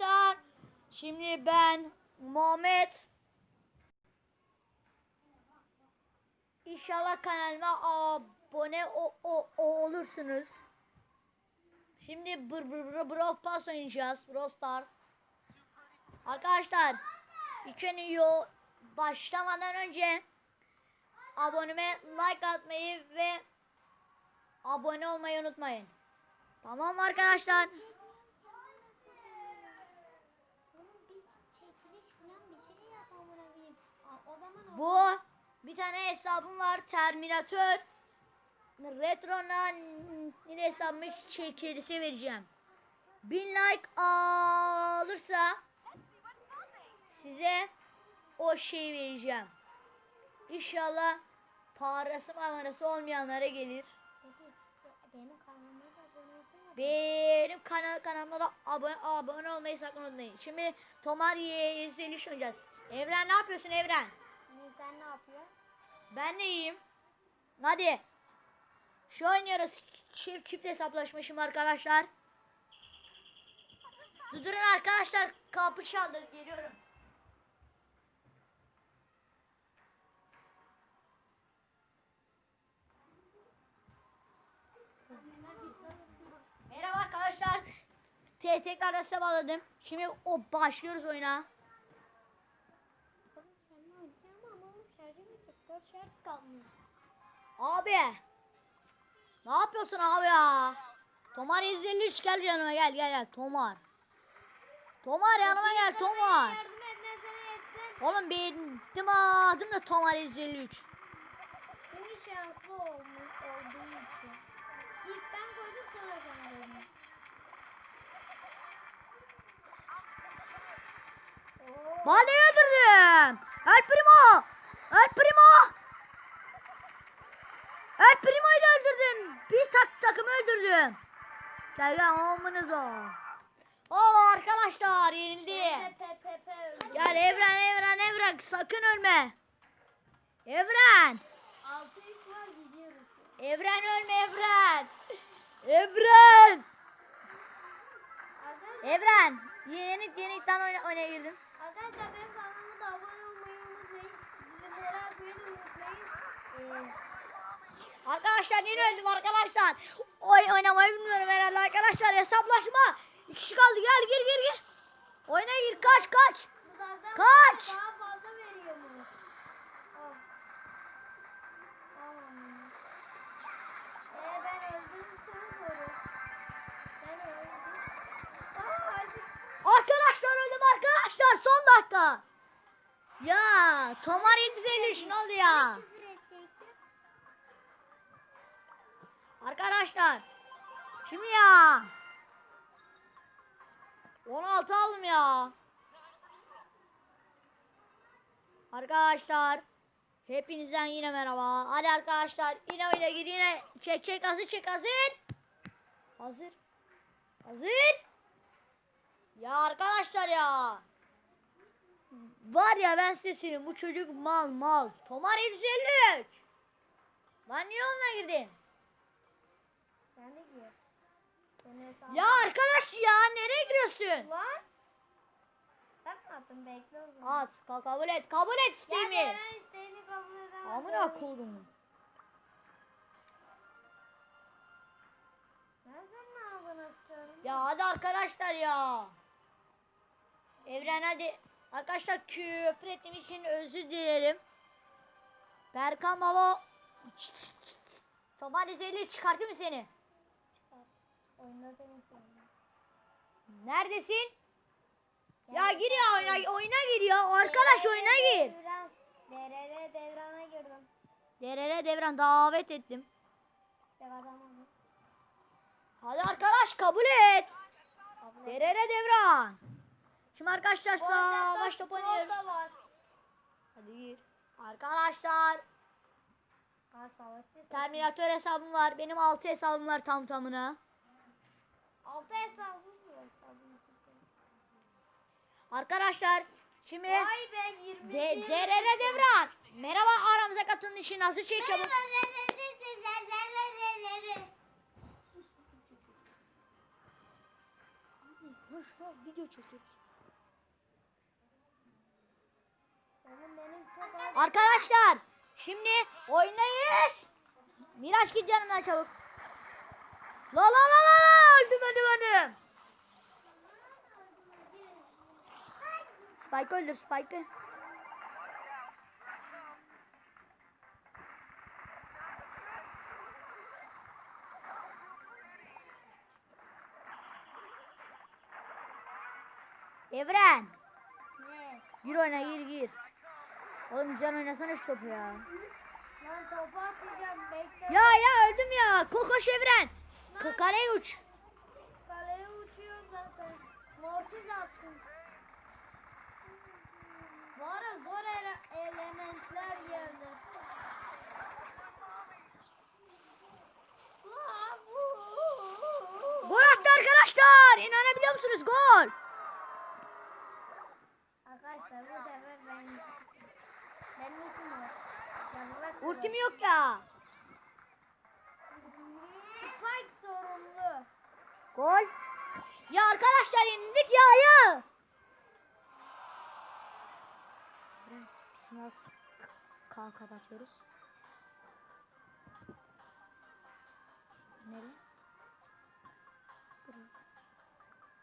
arkadaşlar. Şimdi ben Muhammed İnşallah kanalıma abone o, o, o olursunuz. Şimdi bır bır bır Brawl Pass oynayacağız. Brawl Stars. Arkadaşlar yo başlamadan önce aboneme like atmayı ve abone olmayı unutmayın. Tamam arkadaşlar? Bunun bir çekiliş falan bir şey yap amına koyayım. A- O zaman o- Bu bir tane hesabım var Terminator Retro'na hesabımız çekilişe vereceğim. 1000 like alırsa size o şeyi vereceğim. İnşallah parası marası olmayanlara gelir. Benim kanalıma da. Benim kanal kanalıma da abone, abone olmayı sakın unutmayın. Şimdi Tomar Yezeliş oynayacağız. Evren ne yapıyorsun Evren? Hani sen ne yapıyorsun? Ben de iyiyim. Hadi. Şu oynuyoruz. Çift çift hesaplaşma şimdi arkadaşlar. Durun arkadaşlar. Kapı çaldı. Geliyorum. Merhaba arkadaşlar. Te tekrar bağladım. Şimdi o başlıyoruz oyuna. Oğlum sen ne oynuyorsun ama oğlum şarjım bitti. 4 şarj kalmış. Abi. Ne yapıyorsun abi ya? Tomar 153 gel yanıma gel gel gel Tomar. Tomar yanıma gel Tomar. Oğlum benim adım da Tomar 153. Senin şanslı olmuş olduğun için. İlk ben koydum sonra sen koydun. Bana öldürdüm. El Primo. El Primo. El Primo'yu da öldürdüm. Bir tak Gel gel amınız o. Oo arkadaşlar yenildi. Gel Evren Evren Evren sakın ölme. Evren. Altı yük var gidiyoruz. Evren ölme Evren. Evren. Evren. Yeni yenikten oyna, oyuna girdim. arkadaşlar benim kanalıma da abone olmayı unutmayın. Açmayı da unutmayın. Ee, Arkadaşlar yeni öldüm arkadaşlar. Oy oynamayı bilmiyorum herhalde arkadaşlar. Hesaplaşma. İki kişi kaldı. Gel gir gir gir. Oyuna gir. Kaç kaç. Kaç? Arkadaşlar öldüm arkadaşlar. Son dakika. Ya Tomar 753 ne oldu ya? Arkadaşlar. Şimdi ya. 16 aldım ya. Arkadaşlar. Hepinizden yine merhaba. Hadi arkadaşlar yine oyuna gir. Çek çek hazır çek hazır. Hazır. Hazır. Ya arkadaşlar ya. Var ya ben size bu çocuk mal mal. Tomar 753. Lan niye onunla girdin? Ben de gir. Ya arkadaş ya nereye giriyorsun? var. Sen mi attın? Bekle o zaman. At ka- kabul et kabul et Ya isteğimi. İsteğini kabul edemez. Amına koydum. Ben sen ne aldın istiyorum? Ya hadi arkadaşlar ya. Evren hadi. Arkadaşlar küfür ettiğim için özür dilerim. Berkan baba. Toman üzerine çıkartayım mı seni? Oyunda. Neredesin? Ya gir ya oyuna, oyuna gir ya. Arkadaş oyuna gir. Devran. DRR devrana girdim. Derere devran davet ettim. Hadi arkadaş kabul et. Kabul. Derere devran. Şimdi arkadaşlar savaş top oynuyoruz. Hadi gir. Arkadaşlar Ha. Terminator hesabım var. Benim 6 hesabım var tam tamına. Altı hesabım var. Arkadaşlar şimdi Vay be 20. de, DRR devran. Merhaba aramıza katılın işi nasıl? Merhaba. Koş Kanka video çekiyoruz. Arkadaşlar şimdi oynayız. Miraç git yanımdan çabuk. La la la la la öldüm öldüm öldüm. Spike öldür Spike'ı. Evren. Ne? Gir oyna gir gir. Oğlum güzel oynasana şu topu ya. Lan topu atacağım bekle. Ya ya öldüm ya. Kokoş Evren. Kaleye uç. 8 attım. Bu zor ele elementler geldi. Gol attı arkadaşlar. İnanabiliyor musunuz? Gol. Arkadaşlar bu sefer ben ben ultim var. Ultim yok ya. Spike sorumlu. Gol. Ya arkadaşlar yenildik ya ya. Biz nasıl kan kapatıyoruz? Nereye?